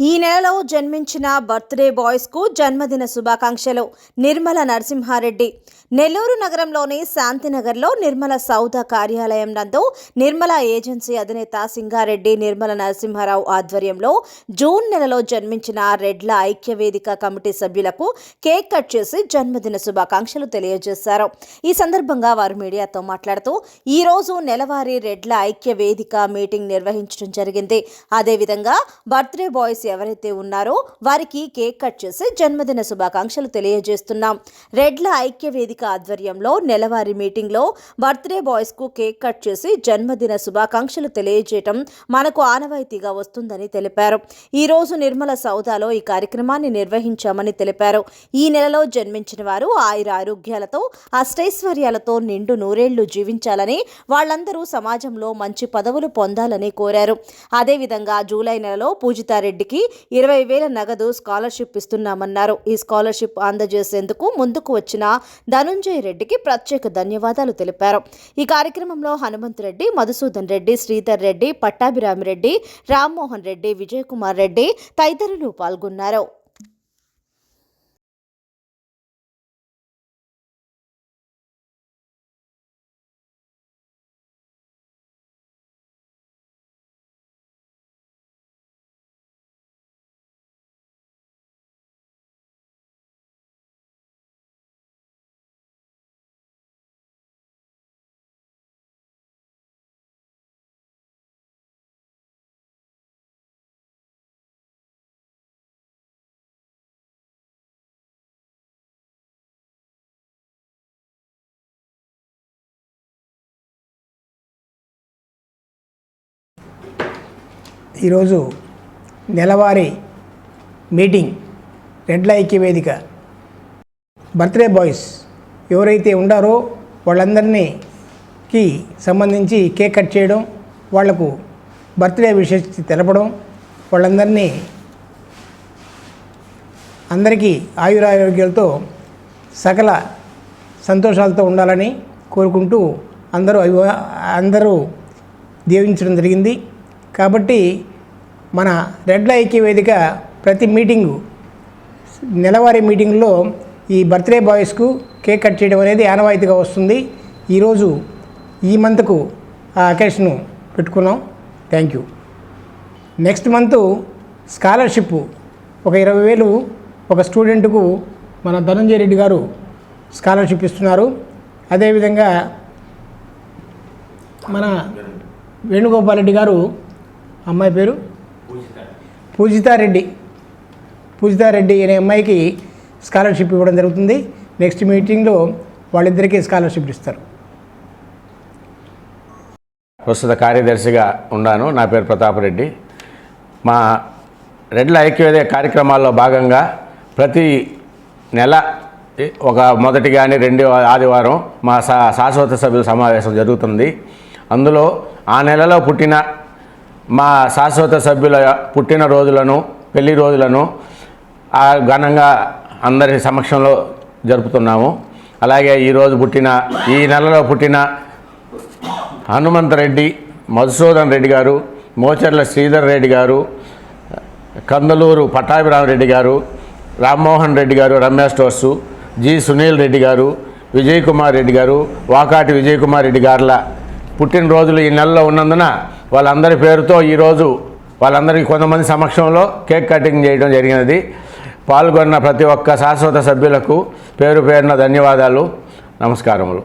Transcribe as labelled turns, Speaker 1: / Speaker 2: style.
Speaker 1: ఈ నెలలో జన్మించిన బర్త్డే బాయ్స్కు జన్మదిన శుభాకాంక్షలు. నిర్మల నరసింహారెడ్డి. నెల్లూరు నగరంలోని శాంతినగర్లో నిర్మల సౌద కార్యాలయం నందు నిర్మల ఏజెన్సీ అధినేత సింగారెడ్డి నిర్మల నరసింహారావు ఆధ్వర్యంలో జూన్ నెలలో జన్మించిన రెడ్ల ఐక్య వేదిక కమిటీ సభ్యులకు కేక్ కట్ చేసి జన్మదిన శుభాకాంక్షలు తెలియజేశారు. ఈ సందర్భంగా వారు మీడియాతో మాట్లాడుతూ ఈ రోజు నెలవారీ రెడ్ల ఐక్య వేదిక మీటింగ్ నిర్వహించడం జరిగింది. అదేవిధంగా బర్త్డే బాయ్స్ ఎవరైతే ఉన్నారో వారికి కేక్ కట్ చేసి జన్మదిన శుభాకాంక్షలు తెలియజేస్తున్నాం. రెడ్ల ఐక్య వేదిక ఆధ్వర్యంలో నెలవారీ మీటింగ్లో బర్త్డే బాయ్స్కు కేక్ కట్ చేసి జన్మదిన శుభాకాంక్షలు తెలియజేయటం మనకు ఆనవాయితీగా వస్తుందని తెలిపారు. ఈరోజు నిర్మల సౌదాలో ఈ కార్యక్రమాన్ని నిర్వహించామని తెలిపారు. ఈ నెలలో జన్మించిన వారు ఆయుర ఆరోగ్యాలతో అష్టైశ్వర్యాలతో నిండు నూరేళ్ళు జీవించాలని వాళ్ళందరూ సమాజంలో మంచి పదవులు పొందాలని కోరారు. అదేవిధంగా జూలై నెలలో పూజితారెడ్డికి ఇరవై వేల నగదు స్కాలర్షిప్ ఇస్తున్నామన్నారు. ఈ స్కాలర్షిప్ అందజేసేందుకు ముందుకు వచ్చిన ధనుంజయ రెడ్డికి ప్రత్యేక ధన్యవాదాలు తెలిపారు. ఈ కార్యక్రమంలో హనుమంత్ రెడ్డి మధుసూదన్ రెడ్డి శ్రీధర్ రెడ్డి పట్టాభిరామిరెడ్డి రామ్మోహన్ రెడ్డి విజయకుమార్ రెడ్డి తదితరులు పాల్గొన్నారు.
Speaker 2: ఈరోజు నెలవారీ మీటింగ్ రెడ్ల ఐక్య వేదిక. బర్త్డే బాయ్స్ ఎవరైతే ఉండారో వాళ్ళందరినీకి సంబంధించి కేక్ కట్ చేయడం వాళ్ళకు బర్త్డే విషెస్ తెలపడం వాళ్ళందరినీ అందరికీ ఆయురారోగ్యాలతో సకల సంతోషాలతో ఉండాలని కోరుకుంటూ అందరూ అందరూ దీవించడం జరిగింది. కాబట్టి మన రెడ్ల ఐక్య వేదిక ప్రతి మీటింగు నెలవారీ మీటింగ్లో ఈ బర్త్డే బాయ్స్కు కేక్ కట్ చేయడం అనేది ఆనవాయితీగా వస్తుంది. ఈరోజు ఈ మంత్కు ఆ అకేషను పెట్టుకున్నాం. Thank you. Next month scholarship ఒక ఇరవై వేలు ఒక స్టూడెంట్కు మన ధనంజయ రెడ్డి గారు స్కాలర్షిప్ ఇస్తున్నారు. అదేవిధంగా మన వేణుగోపాల్ రెడ్డి గారు అమ్మాయి పేరు పూజితారెడ్డి. పూజితారెడ్డి అనే అమ్మాయికి స్కాలర్షిప్ ఇవ్వడం జరుగుతుంది. నెక్స్ట్ మీటింగ్లో వాళ్ళిద్దరికీ స్కాలర్షిప్ ఇస్తారు.
Speaker 3: ప్రస్తుత కార్యదర్శిగా ఉన్నాను. నా పేరు ప్రతాపరెడ్డి. మా రెడ్ల ఐక్యవేద కార్యక్రమాల్లో భాగంగా ప్రతి నెల ఒక మొదటి కానీ రెండో ఆదివారం మా శా శాశ్వత సభ్యుల సమావేశం జరుగుతుంది. అందులో ఆ నెలలో పుట్టిన మా శాశ్వత సభ్యుల పుట్టిన రోజులను పెళ్ళి రోజులను ఆ ఘనంగా అందరి సమక్షంలో జరుపుతున్నాము. అలాగే ఈరోజు పుట్టిన ఈ నెలలో పుట్టిన హనుమంతరెడ్డి మధుసూదన్ రెడ్డి గారు మోచర్ల శ్రీధర్ రెడ్డి గారు కందలూరు పట్టాభిరామరెడ్డి గారు రామ్మోహన్ రెడ్డి గారు రమ్య స్టోర్సు జి సునీల్ రెడ్డి గారు విజయ్ కుమార్ రెడ్డి గారు వాకాటి విజయ్ కుమార్ రెడ్డి గారుల పుట్టినరోజులు ఈ నెలలో ఉన్నందున వాళ్ళందరి పేరుతో ఈరోజు వాళ్ళందరికీ కొంతమంది సమక్షంలో కేక్ కటింగ్ చేయడం జరిగినది. పాల్గొన్న ప్రతి ఒక్క శాశ్వత సభ్యులకు పేరు పేరున ధన్యవాదాలు. నమస్కారములు.